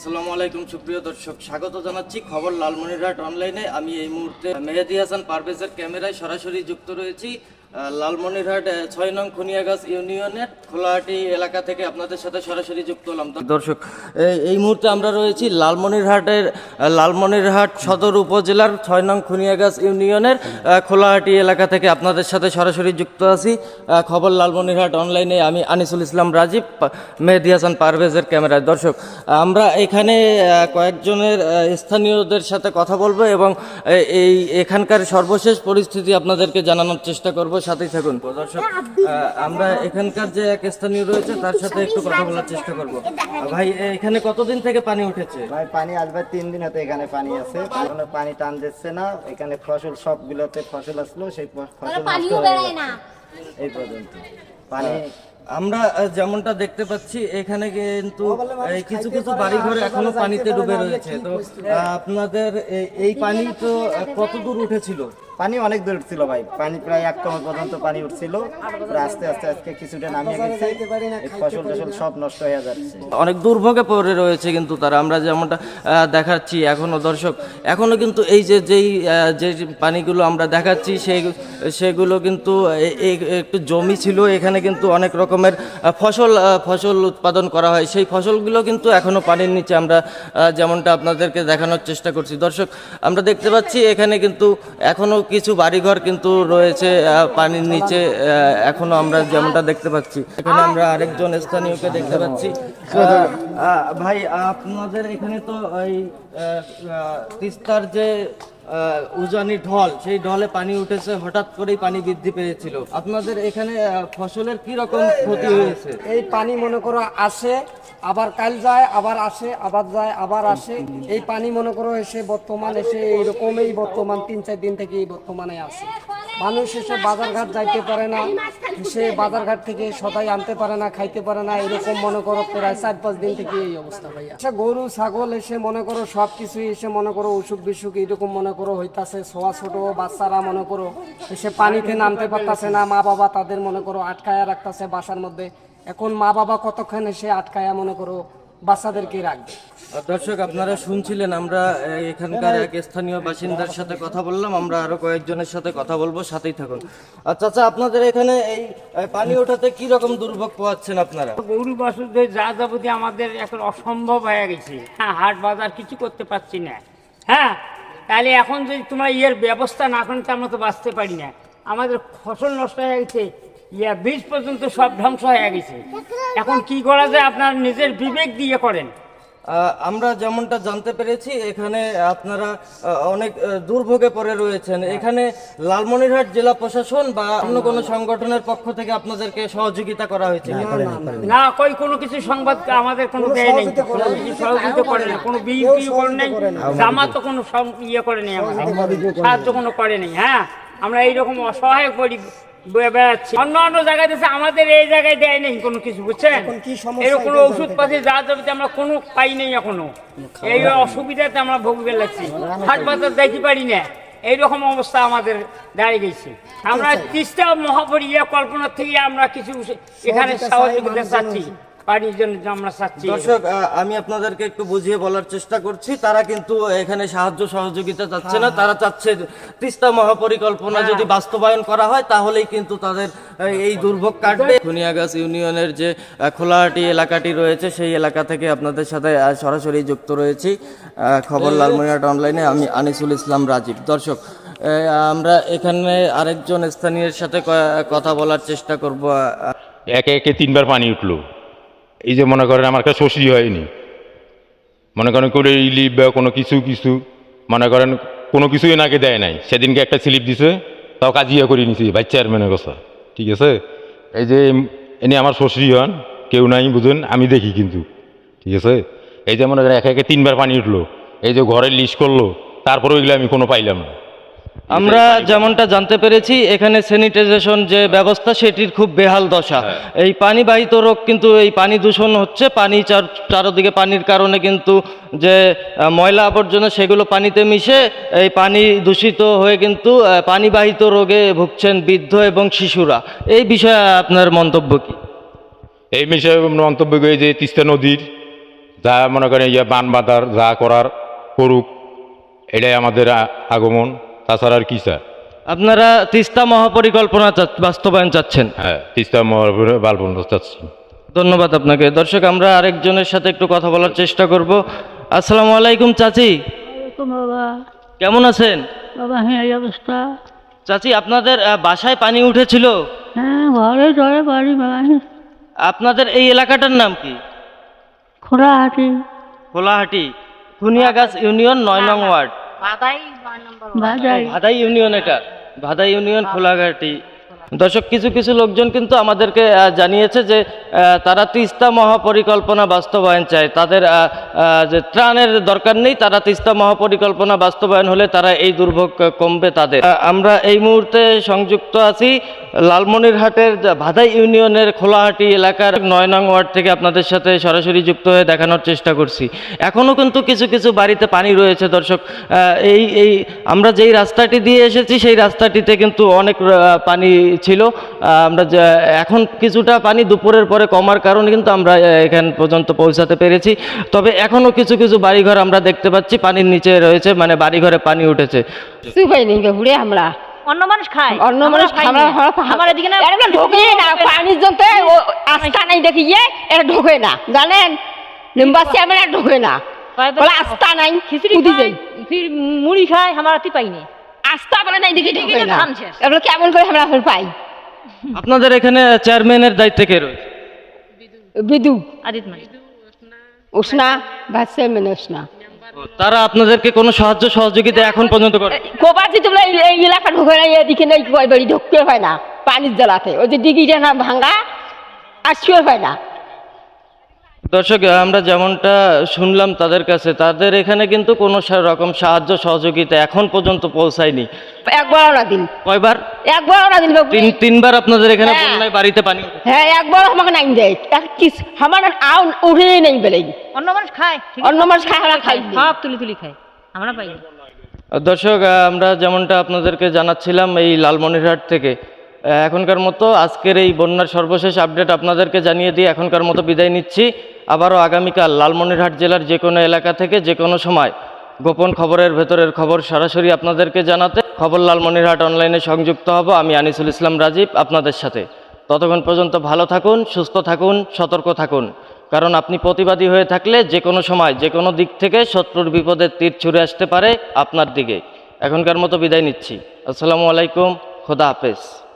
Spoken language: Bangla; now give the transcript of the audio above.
আসসালামু আলাইকুম, সুপ্রিয় দর্শক। স্বাগত জানাচ্ছি খবর লালমনিরহাট অনলাইনে। আমি এই মুহূর্তে মেহেদি হাসান পারভেজের ক্যামেরায় সরাসরি যুক্ত রয়েছি। লালমনিরহাট ছয় নং খুনিয়াগাছ ইউনিয়নের খোলাহাটি এলাকা থেকে আপনাদের সাথে সরাসরি যুক্ত হলাম। দর্শক এই- মুহূর্তে আমরা রয়েছি লালমনিরহাটের লালমনিরহাট সদর উপজেলার ছয় নং খুনিয়াগাছ ইউনিয়নের খোলাহাটি এলাকা থেকে আপনাদের সাথে সরাসরি যুক্ত আছি। খবর লালমনিরহাট অনলাইনে, আমি আনিসুল ইসলাম রাজীব মেহেদি হাসান পারভেজের ক্যামেরায়। দর্শক, আমরা এখানে কয়েকজনের স্থানীয়দের সাথে কথা বলব এবং এই এখানকার সর্বশেষ পরিস্থিতি আপনাদেরকে জানানোর চেষ্টা করব। সাথেই থাকুন। দর্শক আমরা এখানকার যে এক স্থানীয় রয়েছে তার সাথে একটু কথা বলার চেষ্টা করব। ভাই এখানে কতদিন থেকে পানি উঠেছে? ভাই পানি আসবে তিন দিন হতে এখানে পানি আছে। এখনও পানি টান দিচ্ছে না। এখানে ফসল সবগুলোতে ফসল আসলো সেই ফসল নষ্ট হয়ে না। এই পর্যন্ত। পানি আমরা যেমনটা দেখতে পাচ্ছি এখানে কিন্তু এই কিছু কিছু বাড়িঘর এখনও পানিতে ডুবে রয়েছে। তো আপনাদের এই- পানি তো কতদূর কত উঠেছিল? পানি অনেক দূর ছিল ভাই। পানি প্রায় এক কমর পর্যন্ত পানি উঠছিল। আস্তে আস্তে আজকে কিছুটা নামিয়ে গেছে। ফসল টসল সব নষ্ট হয়ে যাচ্ছে। অনেক দুর্ভোগে পড়ে রয়েছে কিন্তু তারা। আমরা যেমনটা দেখাচ্ছি এখনও দর্শক, এখনও কিন্তু এই যে, যেই যে পানিগুলো আমরা দেখাচ্ছি সেই সেগুলো কিন্তু একটু জমি ছিল। এখানে কিন্তু অনেক রকমের ফসল ফসল উৎপাদন করা হয়। সেই ফসলগুলো কিন্তু এখনও পানির নিচে। আমরা যেমনটা আপনাদেরকে দেখানোর চেষ্টা করছি। দর্শক, আমরা দেখতে পাচ্ছি এখানে কিন্তু এখনও কিছু বাড়িঘর কিন্তু রয়েছে পানির নিচে এখনও আমরা যেমনটা দেখতে পাচ্ছি। এখানে আমরা আরেকজন স্থানীয়কে দেখতে পাচ্ছি। ভাই আপনাদের এখানে তো আহ, তিস্তার যে উজানি ঢল সেই ঢলে পানি উঠেছে হঠাৎ করেই পানি বৃদ্ধি পেয়েছিল। আপনাদের এখানে ফসলের কি রকম ক্ষতি হয়েছে? এই পানি মনে করো আসে আবার কাল যায় আবার আসে আবার যায় আবার আসে। এই পানি মনে করো এসে বর্তমান এসে এইরকমই বর্তমান তিন চার দিন থেকে এই বর্তমানে আসে। মানুষ এসে বাজারঘাট যাইতে পারে না, সে বাজারঘাট থেকে সদাই আনতে পারে না, খাইতে পারে না, এরকম মনে করো প্রায় চার পাঁচ দিন থেকে এই অবস্থা ভাইয়া। আচ্ছা গরু, ছাগল এসে মনে করো সব কিছুই এসে মনে করো অসুখ বিসুখ এরকম মনে করো হইতাছে, ছোয়া ছোট বাচ্চারা মনে করো এসে পানিতে নামতে পারতাছে না মা বাবা তাদের মনে করো আটকায়া রাখতাছে বাসার মধ্যে। এখন মা বাবা কতক্ষণ এসে আটকায়া মনে করো বাচ্চাদেরকে রাখবে। দর্শক আপনারা শুনছিলেন আমরা এখানকার এক স্থানীয় বাসিন্দার সাথে কথা বললাম আমরা আরও কয়েকজনের সাথে কথা বলব সাথেই থাকুন। আচ্ছা আচ্ছা আপনাদের এখানে এই পানি ওঠাতে কি রকম দুর্ভোগ পোয়াচ্ছেন আপনারা? গরু বাছুরদের যা যাবতীয় আমাদের এখন অসম্ভব হয়ে গেছে। হ্যাঁ হাট বাজার কিছু করতে পারছি না। হ্যাঁ তাহলে এখন যদি তোমরা ইয়ের ব্যবস্থা না করেন তো আমরা তো বাঁচতে পারি না। আমাদের ফসল নষ্ট হয়ে গেছে। ইয়া বীজ পর্যন্ত সব ধ্বংস হয়ে গেছে। এখন কি করা যায়? আপনার নিজের বিবেক দিয়ে করেন। আমরা যেমনটা জানতে পেরেছি এখানে আপনারা অনেক দুর্ভোগে পড়ে রয়েছেন। এখানে লালমনিরহাট জেলা প্রশাসন বা অন্য কোনো সংগঠনের পক্ষ থেকে আপনাদেরকে সহযোগিতা করা হয়েছে। না কই কোনো কিছু সংবাদ আমাদের কোনো দেয় নেই। কিছু সহযোগিতা করে না কোনো বিএনপি করে নেই। জামাত কোনো সং- ইয়ে করে নেই আমাদের। সাহায্য কোনো করে নেই হ্যাঁ? আমরা এইরকম অসহায় পরি অন্য অন্য জায়গায় দিচ্ছে আমাদের এই জায়গায় দেয় নেই কোনো কিছু বুঝছেন? এরকম ওষুধ পাতি যা যাবে আমরা কোনো পাই নেই এখনও। এই অসুবিধাতে আমরা ভোগবে লাগছি হাট বাজার যাইতে পারি না। এইরকম অবস্থা আমাদের দাঁড়িয়ে গেছে। আমরা তিস্তা মহাপরি ইয়ে কল্পনার থেকে আমরা কিছু এখানে সহযোগিতা চাচ্ছি পানির জন্য আমরা চাচ্ছি। দর্শক আমি আপনাদেরকে একটু বুঝিয়ে বলার চেষ্টা করছি তারা কিন্তু এখানে সাহায্য সহযোগিতা চাচ্ছে না। তারা চাচ্ছে তিস্তা মহাপরিকল্পনা যদি বাস্তবায়ন করা হয় তাহলেই কিন্তু তাদের এই দুর্ভোগ কাটবে। খুনিয়াগাছ ইউনিয়নের যে খোলাহাটি এলাকাটি রয়েছে সেই এলাকা থেকে আপনাদের সাথে সরাসরি যুক্ত রয়েছি। আহ, খবর লালমনিরহাট অনলাইনে আমি আনিসুল ইসলাম রাজীব। দর্শক আমরা এখানে আরেকজন স্থানীয়ের সাথে কথা বলার চেষ্টা করব একে একে তিনবার পানি উঠল। এই যে মনে করেন আমার কাছে শশী হয়নি। মনে করেন কোনো রিলিফ বা কোনো কিছু কিছু, মনে করেন কোনো কিছুই এনাকে দেয় নাই। সেদিনকে একটা স্লিপ দিছে, তাও কাজিয়া করে নিছি, ভাই চেয়ারম্যানের কথা। ঠিক আছে? এই যে এনে আমার শ্বশুরি হন, কেউ নাই বুঝুন, আমি দেখি কিন্তু। ঠিক আছে? এই যে মনে করেন একে একে তিনবার পানি উঠল। এই যে ঘরের লিস্ট করল তারপরে ওইগুলো আমি কোনো পাইলাম না। আমরা যেমনটা জানতে পেরেছি এখানে স্যানিটাইজেশন যে ব্যবস্থা সেটির খুব বেহাল দশা। এই পানিবাহিত রোগ কিন্তু এই পানি দূষণ হচ্ছে পানি চার চারদিকে পানির কারণে কিন্তু যে ময়লা আবর্জনা সেগুলো পানিতে মিশে এই পানি দূষিত হয়ে কিন্তু পানিবাহিত রোগে ভুগছেন বৃদ্ধ এবং শিশুরা। এই বিষয়ে আপনার মন্তব্য কি? এই বিষয়ে মন্তব্য করে যে তিস্তা নদীর যা মনে করেন ইয়ে বান বাঁধার যা করার করুক এটাই আমাদের আগমন। তাছাড়া আর কি স্যার? আপনারা তিস্তা মহাপরিকল্পনা চা- বাস্তবায়ন চাচ্ছেন। হ্যাঁ তিস্তা মহাপুরে বালবন চাচ্ছি। ধন্যবাদ আপনাকে। দর্শক আমরা আরেকজনের সাথে একটু কথা বলার চেষ্টা করব। আসসালামু আলাইকুম চাচি। ওয়ালাইকুম বাবা কেমন আছেন? বাবা হ্যাঁ এই অবস্থা। চাচি আপনাদের বাসায় পানি উঠেছিল? হ্যাঁ ঘরে ঘরে বাড়ি বাবা আপনাদের এই এলাকাটার নাম কি? খোলাহাটি। খোলাহাটি। খুনিয়াগাছ ইউনিয়ন নয় নং ওয়ার্ড। ভাদাই ইউনিয়ন এটা। ভাদাই ইউনিয়ন খোলাঘাটি দর্শক, কিছু কিছু লোকজন কিন্তু আমাদেরকে জানিয়েছে যে তারা তিস্তা মহাপরিকল্পনা বাস্তবায়ন চায়। তাদের যে ত্রাণের দরকার নেই, তারা তিস্তা মহাপরিকল্পনা বাস্তবায়ন হলে তারা এই দুর্ভোগ কমবে তাদের। আমরা এই মুহূর্তে সংযুক্ত আছি লালমনিরহাটের ভাদাই ইউনিয়নের খোলাহাটি এলাকার নয় নং ওয়ার্ড থেকে আপনাদের সাথে সরাসরি যুক্ত হয়ে দেখানোর চেষ্টা করছি। এখনও কিন্তু কিছু কিছু বাড়িতে পানি রয়েছে দর্শক। এই এই আমরা যেই রাস্তাটি দিয়ে এসেছি, সেই রাস্তাটিতে কিন্তু অনেক পানি ছিল। আমরা এখন কিছুটা পানি দুপুরের পরে কমার কারণে কিন্তু আমরা এখান পর্যন্ত পৌঁছাতে পেরেছি। তবে এখনও কিছু কিছু বাড়িঘর আমরা দেখতে পাচ্ছি পানির নিচে রয়েছে মানে বাড়িঘরে পানি উঠেছে। আমরা। অন্য মানুষ খায়। অন্য মানুষ আমরা আমার এদিকে না ঢোকে না পানির জন্য আস্থা নাই দেখি ইয়ে এটা ঢোকে না। জানেন? আমরা ঢোকে না। আস্থা নাই খিচুড়ি মুড়ি খায় আমার পাইনি আস্থা বলে ঢোকে না। এগুলো কেমন করে আমরা এখন পাই? আপনাদের এখানে চেয়ারম্যানের দায়িত্বে কে রয়েছে? বিদু। আদিত উষ্ণা মেনে উষ্ণা। তারা আপনাদেরকে কোনো সাহায্য সহযোগিতা এখন পর্যন্ত করে যদি বলে এই- এলাকা ঢোকে না এদিকে নেই কয় বাড়ি ঢুকতে হয় না পানির জ্বালাতে। ওই যে ডিগিটা না ভাঙা আর শুয়ে হয় না। দর্শক আমরা যেমনটা শুনলাম তাদের কাছে তাদের এখানে কিন্তু কোনো রকম সাহায্য সহযোগিতা এখন পর্যন্ত পৌঁছায়নি। একবার না দিন কয়বার? একবার না দিন তিন তিনবার আপনাদের এখানে হ্যাঁ। বন্যায় বাড়িতে পানি হ্যাঁ একবার আমাকে নাই দেয়। কিস আমার আউন উঠে নেই বেলে অন্য মানুষ খায় ঠিক অন্য মানুষ খায় আমরা খাই। সব তুলি তুলি খায় আমরা দর্শক আমরা যেমনটা আপনাদেরকে জানাচ্ছিলাম এই লালমনিরহাট থেকে এখনকার মতো আজকের এই বন্যার সর্বশেষ আপডেট আপনাদেরকে জানিয়ে দিয়ে এখনকার মতো বিদায় নিচ্ছি। আবারও আগামীকাল লালমনিরহাট জেলার যে কোনো এলাকা থেকে যে কোনো সময় গোপন খবরের ভেতরের খবর সরাসরি আপনাদেরকে জানাতে খবর লালমনিরহাট অনলাইনে সংযুক্ত হব। আমি আনিসুল ইসলাম রাজীব আপনাদের সাথে। ততক্ষণ পর্যন্ত ভালো থাকুন, সুস্থ থাকুন, সতর্ক থাকুন। কারণ আপনি প্রতিবাদী হয়ে থাকলে যে কোনো সময়, যে কোনো দিক থেকে শত্রুর বিপদের তীর ছুড়ে আসতে পারে আপনার দিকে। এখনকার মতো বিদায় নিচ্ছি। আসসালামু আলাইকুম, খোদা হাফেজ।